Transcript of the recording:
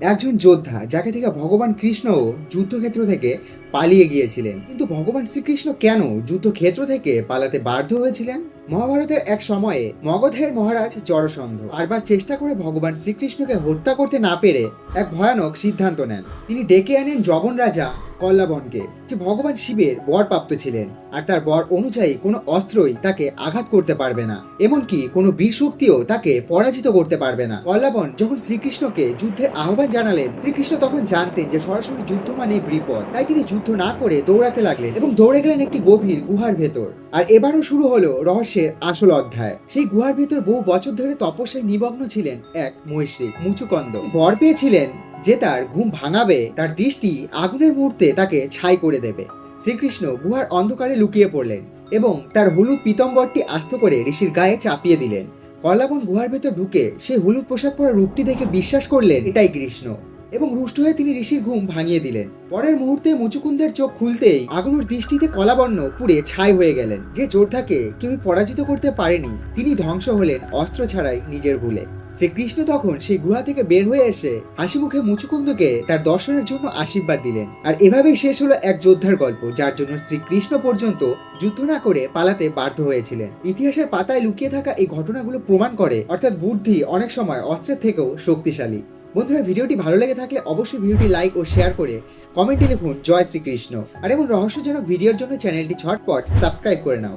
একজন যোদ্ধা যাকে থেকে ভগবান কৃষ্ণও যুদ্ধক্ষেত্র থেকে পালিয়ে গিয়েছিলেন। কিন্তু ভগবান শ্রীকৃষ্ণ কেন যুদ্ধক্ষেত্র থেকে পালাতে বাধ্য হয়েছিলেন? মহাভারতের এক সময়ে মগধের মহারাজ জড়সন্ধ বারবার চেষ্টা করে ভগবান শ্রীকৃষ্ণকে হত্যা করতে না পেরে এক ভয়ানক সিদ্ধান্ত নেন। তিনি ডেকে আনেন জগন রাজা কল্লাবনকে যে ভগবান শিবের বর প্রাপ্ত ছিলেন, আর তার বর অনুযায়ী কোনো অস্ত্রই তাকে আঘাত করতে পারবে না, এমনকি কোনো বীর শক্তিও তাকে পরাজিত করতে পারবে না। কল্লাবন যখন শ্রীকৃষ্ণকে যুদ্ধের আহ্বান জানালেন, শ্রীকৃষ্ণ তখন জানতেন যে সরাসরি যুদ্ধ মানে বিপদ, তাই তিনি যুদ্ধ না করে দৌড়াতে লাগলেন এবং দৌড়ে গেলেন একটি গভীর গুহার ভেতর। আর এবারও শুরু হলো রহস্যের আসল অধ্যায়। সেই গুহার ভেতর বহু বছর ধরে তপস্যায় নিমগ্ন ছিলেন এক মহিষী, মুচুকন্দ। বর পেয়েছিলেন যে তার ঘুম ভাঙাবে, তার দৃষ্টি আগুনের মুহূর্তে তাকে ছাই করে দেবে। শ্রীকৃষ্ণ গুহার অন্ধকারে লুকিয়ে পড়লেন এবং তার হলুদ পিতম্বরটি আস্ত করে ঋষির গায়ে চাপিয়ে দিলেন। কলাবন গুহার ভেতর ঢুকে সেই হলুদ পোশাক পরা রূপটি দেখে বিশ্বাস করলেন, এটাই কৃষ্ণ। এবং রুষ্ট হয়ে তিনি ঋষির ঘুম ভাঙিয়ে দিলেন। পরের মুহূর্তে মুচুকুন্দের চোখ খুলতেই আগুনের দৃষ্টিতে কলাবর্ণ পুড়ে ছাই হয়ে গেলেন। যে যোদ্ধাকে কেউ পরাজিত করতে পারেনি, তিনি ধ্বংস হলেন অস্ত্র ছাড়াই নিজের ভুলে। শ্রীকৃষ্ণ তখন সেই গুহা থেকে বের হয়ে এসে হাসি মুখে মুচুকুন্দকে তার দর্শনের জন্য আশীর্বাদ দিলেন। আর এভাবেই শেষ হলো এক যোদ্ধার গল্প, যার জন্য শ্রীকৃষ্ণ পর্যন্ত যুদ্ধ না করে পালাতে বাধ্য হয়েছিলেন। ইতিহাসের পাতায় লুকিয়ে থাকা এই ঘটনাগুলো প্রমাণ করে, অর্থাৎ বুদ্ধি অনেক সময় অস্ত্রের থেকেও শক্তিশালী। বন্ধুরা, ভিডিওটি ভালো লেগে থাকলে অবশ্যই ভিডিওটি লাইক ও শেয়ার করে কমেন্টে লিখুন, জয় শ্রীকৃষ্ণ। আর এমন রহস্যজনক ভিডিওর জন্য চ্যানেলটি ছটপট সাবস্ক্রাইব করে নাও।